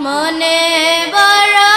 মনে বড়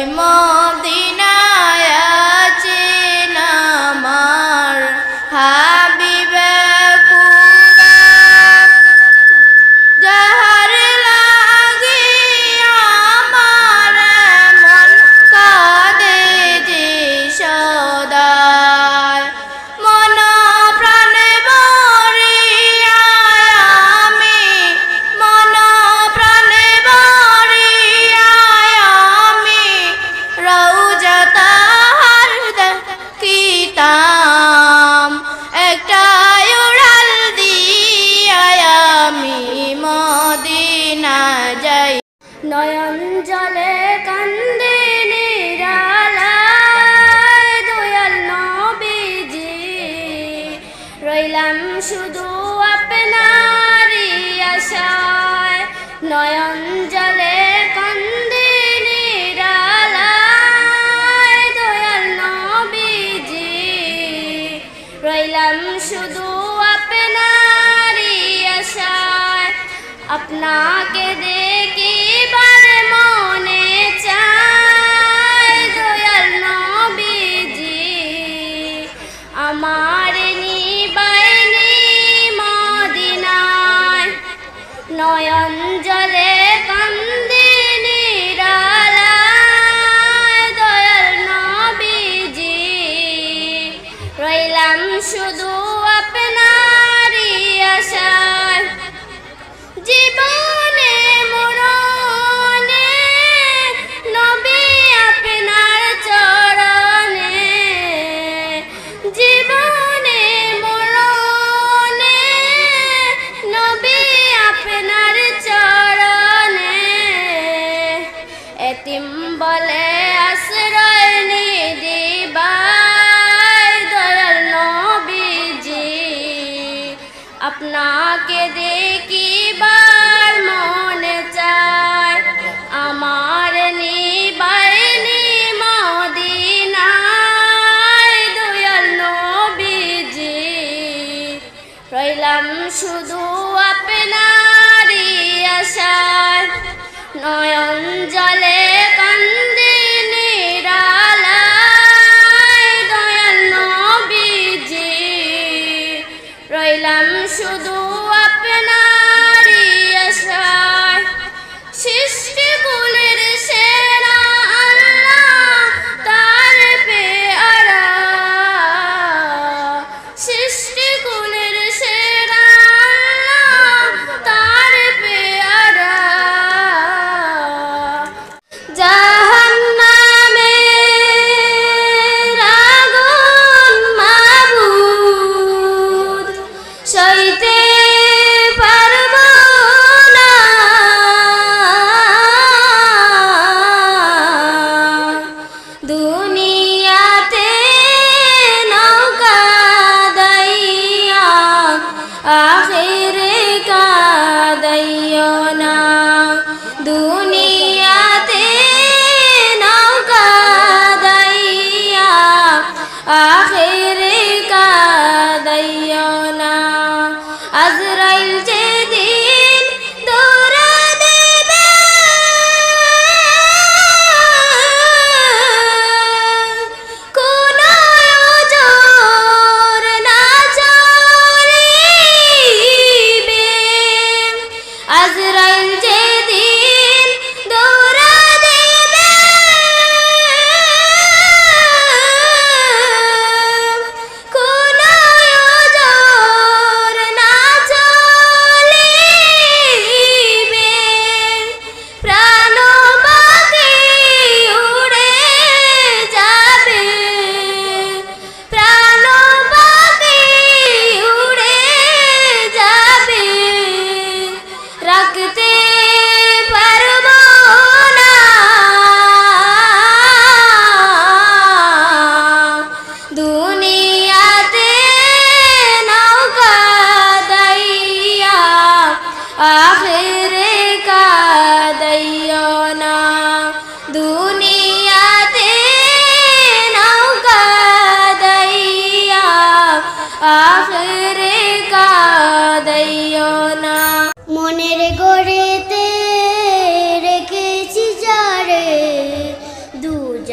ওই মদিনায় আছে আমার হা Bye. প্রাঞ্জলে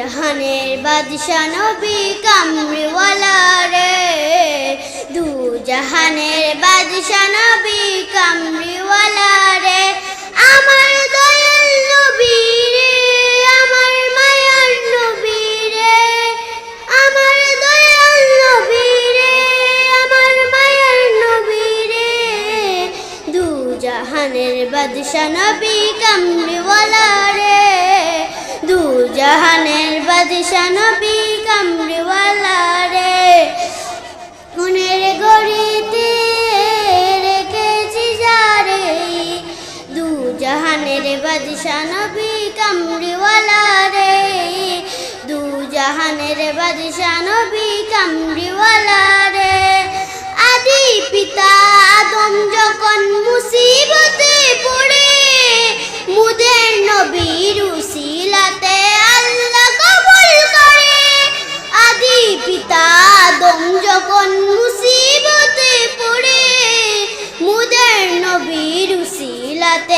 জাহানের বাদশা নবী কামরিওয়ালা রে। দু জাহানের বাদশা নবী কামরিওয়ালা রে। আমার দয়াল নবী রে, আমার মায়ার নবী রে। আমার দয়াল নবী রে, আমার মায়ার নবী রে। দু জাহানের বাদশা নবী কামরিওয়ালা রে। দুজাহানের বাদশা নবী কামরিওয়ালা রে। মনের গড়িতে রেখেছি যারে। দু জাহানের বাদশা নবী কামরিওয়ালা রে। দুজাহানের বাদশা নবী কামরিওয়ালা রে। আদি পিতা আদম যখন মুসিবতে পড়ে, মুদের নবীর আদম যখন মুসিবতে পড়ে মুদের নবীর উসিলাতে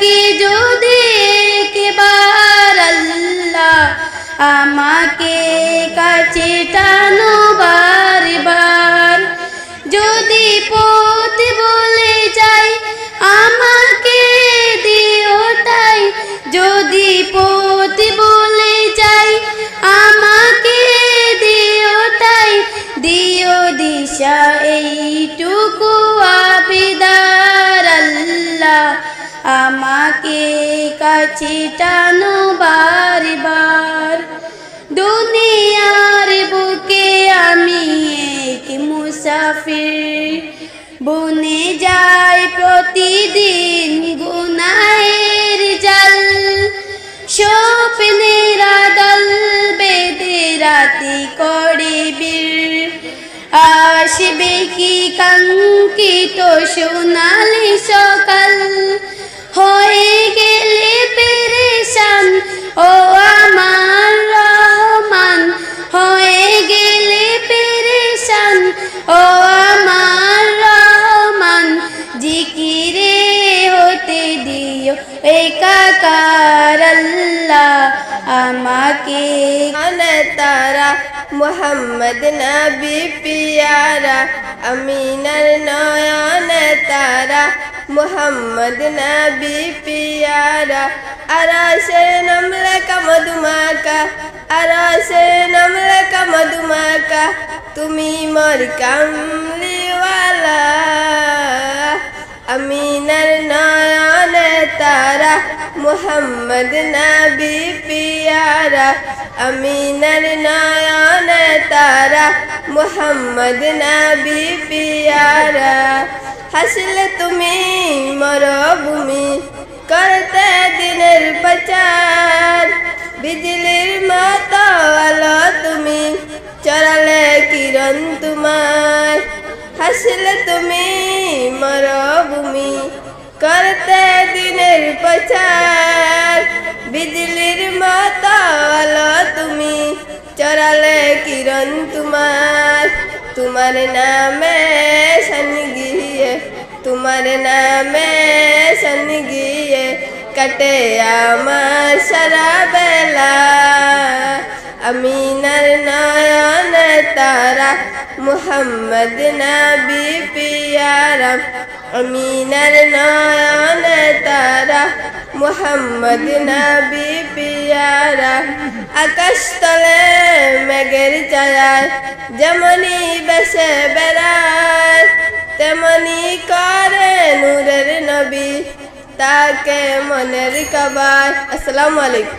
থাকে যদি কেবার আল্লাহ আমাকে কাছে টানো বারবার, যদি পথ বলে যাই আমাকে দিও তাই, যদি পথ বলে যাই আমাকে দিও তাই, দিও দিশা এইটুকু আবিদার আল্লাহ। আমাকে কাছে টানো বারবার। দুনিয়ার বুকে আমি এক মুসাফির। বনে যায় প্রতিদিন গুনাহের জাল। স্বপ্নের দল বেদে রাতে করে বীর। আসবে কি কাঙ্কিত সোনালি সকাল? হয়ে গেলে পেরেশান ও আমার রহমান। হয়ে গেলে পেরেশান ও আমার রহমান। জিকিরে হতে দিও। একাকার আল্লাহ আমাকে। আনে তারা মোহাম্মদ নবী পিয়ারা, আমিনার নয়নে তারা মোহাম্মদ নবী পিয়ারা। আরাশে নমলে কা মধুমাকা আরাশে নমলে কা মধুমাকা, তুমি মোর কামলিওয়ালা। আমিনার নয়নে তারা, মোহাম্মদ নবী পিয়ারা। আমিনার নয়নে তারা, মোহাম্মদ নবী পিয়ারা। হাসলে তুমি মরভূমি, করতে দিনের প্রচার। বিজলির মতো আলো তুমি, চড়ালে কিরণ তোমার। হাসলে তুমি মরভূমি করতে দিনের প্রচার। বিজলির মতো আলো তুমি চড়ালে কিরণ তোমার। তোমার নামে সন গিয়ে, তোমার নামে সন গিয়ে কাটে আমার সারা বেলা। আমিনার নয়ন তারা, মোহাম্মদ নবী পিয়ারা। আমিনার নয়ন তারা, মোহাম্মদ নবী পিয়ারা। আকাশ তলে মেঘের ছায়ায় যেমনি বেসে বেড়ায়, তেমনি করে নূরের নবী, তাকে মনের কবায় আসসালামু আলাইকুম।